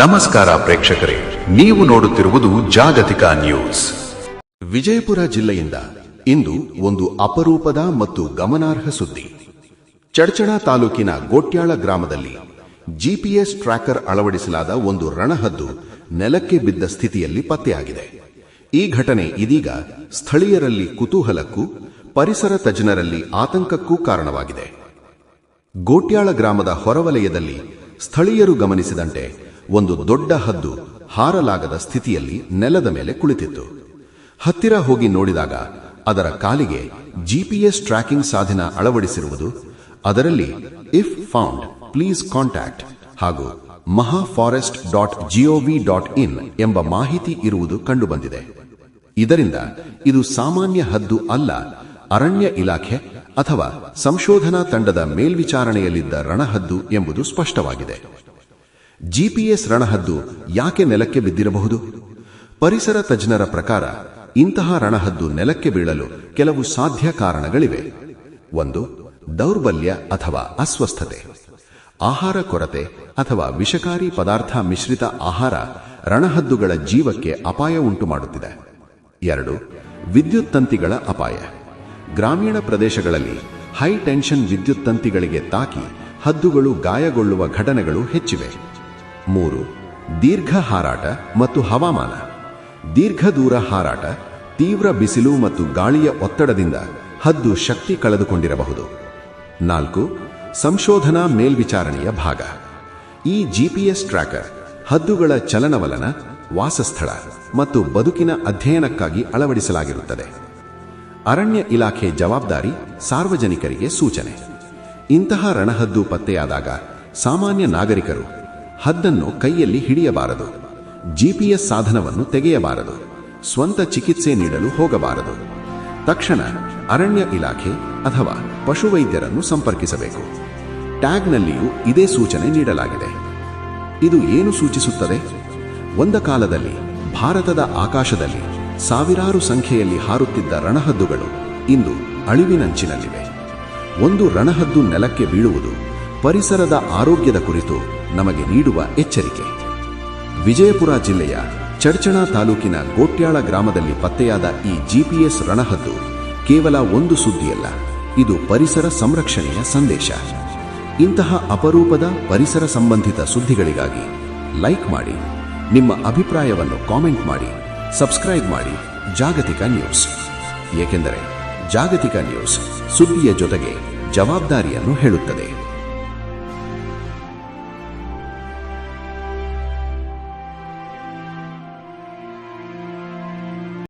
ನಮಸ್ಕಾರ ಪ್ರೇಕ್ಷಕರೇ, ನೀವು ನೋಡುತ್ತಿರುವುದು ಜಾಗತಿಕ ನ್ಯೂಸ್. ವಿಜಯಪುರ ಜಿಲ್ಲೆಯಿಂದ ಇಂದು ಒಂದು ಅಪರೂಪದ ಮತ್ತು ಗಮನಾರ್ಹ ಸುದ್ದಿ. ಚಡ್ಚಣ ತಾಲೂಕಿನ ಗೋಟ್ಯಾಳ ಗ್ರಾಮದಲ್ಲಿ ಜಿಪಿಎಸ್ ಟ್ರ್ಯಾಕರ್ ಅಳವಡಿಸಲಾದ ಒಂದು ರಣಹದ್ದು ನೆಲಕ್ಕೆ ಬಿದ್ದ ಸ್ಥಿತಿಯಲ್ಲಿ ಪತ್ತೆಯಾಗಿದೆ. ಈ ಘಟನೆ ಇದೀಗ ಸ್ಥಳೀಯರಲ್ಲಿ ಕುತೂಹಲಕ್ಕೂ, ಪರಿಸರ ತಜ್ಞರಲ್ಲಿ ಆತಂಕಕ್ಕೂ ಕಾರಣವಾಗಿದೆ. ಗೋಟ್ಯಾಳ ಗ್ರಾಮದ ಹೊರವಲಯದಲ್ಲಿ ಸ್ಥಳೀಯರು ಗಮನಿಸಿದಂತೆ ಒಂದು ದೊಡ್ಡ ಹದ್ದು ಹಾರಲಾಗದ ಸ್ಥಿತಿಯಲ್ಲಿ ನೆಲದ ಮೇಲೆ ಕುಳಿತಿತ್ತು. ಹತ್ತಿರ ಹೋಗಿ ನೋಡಿದಾಗ ಅದರ ಕಾಲಿಗೆ ಜಿಪಿಎಸ್ ಟ್ರ್ಯಾಕಿಂಗ್ ಸಾಧನ ಅಳವಡಿಸಿರುವುದು, ಅದರಲ್ಲಿ ಇಫ್ ಫೌಂಡ್ ಪ್ಲೀಸ್ ಕಾಂಟ್ಯಾಕ್ಟ್ ಹಾಗೂ Maha forest dot gov dot in ಎಂಬ ಮಾಹಿತಿ ಇರುವುದು ಕಂಡುಬಂದಿದೆ. ಇದರಿಂದ ಇದು ಸಾಮಾನ್ಯ ಹದ್ದು ಅಲ್ಲ, ಅರಣ್ಯ ಇಲಾಖೆ ಅಥವಾ ಸಂಶೋಧನಾ ತಂಡದ ಮೇಲ್ವಿಚಾರಣೆಯಲ್ಲಿದ್ದ ರಣಹದ್ದು ಎಂಬುದು ಸ್ಪಷ್ಟವಾಗಿದೆ. ಜಿಪಿಎಸ್ ರಣಹದ್ದು ಯಾಕೆ ನೆಲಕ್ಕೆ ಬಿದ್ದಿರಬಹುದು? ಪರಿಸರ ತಜ್ಞರ ಪ್ರಕಾರ ಇಂತಹ ರಣಹದ್ದು ನೆಲಕ್ಕೆ ಬೀಳಲು ಕೆಲವು ಸಾಧ್ಯ ಕಾರಣಗಳಿವೆ. ಒಂದು, ದೌರ್ಬಲ್ಯ ಅಥವಾ ಅಸ್ವಸ್ಥತೆ. ಆಹಾರ ಕೊರತೆ ಅಥವಾ ವಿಷಕಾರಿ ಪದಾರ್ಥ ಮಿಶ್ರಿತ ಆಹಾರ ರಣಹದ್ದುಗಳ ಜೀವಕ್ಕೆ ಅಪಾಯ ಉಂಟು ಮಾಡುತ್ತಿದೆ ಎರಡು, ವಿದ್ಯುತ್ ತಂತಿಗಳ ಅಪಾಯ. ಗ್ರಾಮೀಣ ಪ್ರದೇಶಗಳಲ್ಲಿ ಹೈ ಟೆನ್ಷನ್ ವಿದ್ಯುತ್ ತಂತಿಗಳಿಗೆ ತಾಕಿ ಹದ್ದುಗಳು ಗಾಯಗೊಳ್ಳುವ ಘಟನೆಗಳು ಹೆಚ್ಚಿವೆ. ಮೂರು, ದೀರ್ಘ ಹಾರಾಟ ಮತ್ತು ಹವಾಮಾನ. ದೀರ್ಘ ದೂರ ಹಾರಾಟ, ತೀವ್ರ ಬಿಸಿಲು ಮತ್ತು ಗಾಳಿಯ ಒತ್ತಡದಿಂದ ಹದ್ದು ಶಕ್ತಿ ಕಳೆದುಕೊಂಡಿರಬಹುದು. ನಾಲ್ಕು, ಸಂಶೋಧನಾ ಮೇಲ್ವಿಚಾರಣೆಯ ಭಾಗ. ಈ ಜಿಪಿಎಸ್ ಟ್ರ್ಯಾಕರ್ ಹದ್ದುಗಳ ಚಲನವಲನ, ವಾಸಸ್ಥಳ ಮತ್ತು ಬದುಕಿನ ಅಧ್ಯಯನಕ್ಕಾಗಿ ಅಳವಡಿಸಲಾಗಿರುತ್ತದೆ. ಅರಣ್ಯ ಇಲಾಖೆ ಜವಾಬ್ದಾರಿ ಸಾರ್ವಜನಿಕರಿಗೆ ಸೂಚನೆ. ಇಂತಹ ರಣಹದ್ದು ಪತ್ತೆಯಾದಾಗ ಸಾಮಾನ್ಯ ನಾಗರಿಕರು ಹದ್ದನ್ನು ಕೈಯಲ್ಲಿ ಹಿಡಿಯಬಾರದು. ಜಿಪಿಎಸ್ ಸಾಧನವನ್ನು ತೆಗೆಯಬಾರದು. ಸ್ವಂತ ಚಿಕಿತ್ಸೆ ನೀಡಲು ಹೋಗಬಾರದು. ತಕ್ಷಣ ಅರಣ್ಯ ಇಲಾಖೆ ಅಥವಾ ಪಶುವೈದ್ಯರನ್ನು ಸಂಪರ್ಕಿಸಬೇಕು. ಟ್ಯಾಗ್ನಲ್ಲಿಯೂ ಇದೇ ಸೂಚನೆ ನೀಡಲಾಗಿದೆ. ಇದು ಏನು ಸೂಚಿಸುತ್ತದೆ? ಒಂದ ಕಾಲದಲ್ಲಿ ಭಾರತದ ಆಕಾಶದಲ್ಲಿ ಸಾವಿರಾರು ಸಂಖ್ಯೆಯಲ್ಲಿ ಹಾರುತ್ತಿದ್ದ ರಣಹದ್ದುಗಳು ಇಂದು ಅಳಿವಿನಂಚಿನಲ್ಲಿವೆ. ಒಂದು ರಣಹದ್ದು ನೆಲಕ್ಕೆ ಬೀಳುವುದು ಪರಿಸರದ ಆರೋಗ್ಯದ ಕುರಿತು ನಮಗೆ ನೀಡುವ ಎಚ್ಚರಿಕೆ. ವಿಜಯಪುರ ಜಿಲ್ಲೆಯ ಚಡ್ಚಣ ತಾಲೂಕಿನ ಗೋಟ್ಯಾಳ ಗ್ರಾಮದಲ್ಲಿ ಪತ್ತೆಯಾದ ಈ ಜಿಪಿಎಸ್ ರಣಹದ್ದು ಕೇವಲ ಒಂದು ಸುದ್ದಿಯಲ್ಲ, ಇದು ಪರಿಸರ ಸಂರಕ್ಷಣೆಯ ಸಂದೇಶ. ಇಂತಹ ಅಪರೂಪದ ಪರಿಸರ ಸಂಬಂಧಿತ ಸುದ್ದಿಗಳಿಗಾಗಿ ಲೈಕ್ ಮಾಡಿ, ನಿಮ್ಮ ಅಭಿಪ್ರಾಯವನ್ನು ಕಾಮೆಂಟ್ ಮಾಡಿ, ಸಬ್ಸ್ಕ್ರೈಬ್ ಮಾಡಿ ಜಾಗತಿಕ ನ್ಯೂಸ್. ಏಕೆಂದರೆ ಜಾಗತಿಕ ನ್ಯೂಸ್ ಸುದ್ದಿಯ ಜೊತೆಗೆ ಜವಾಬ್ದಾರಿಯನ್ನು ಹೇಳುತ್ತದೆ.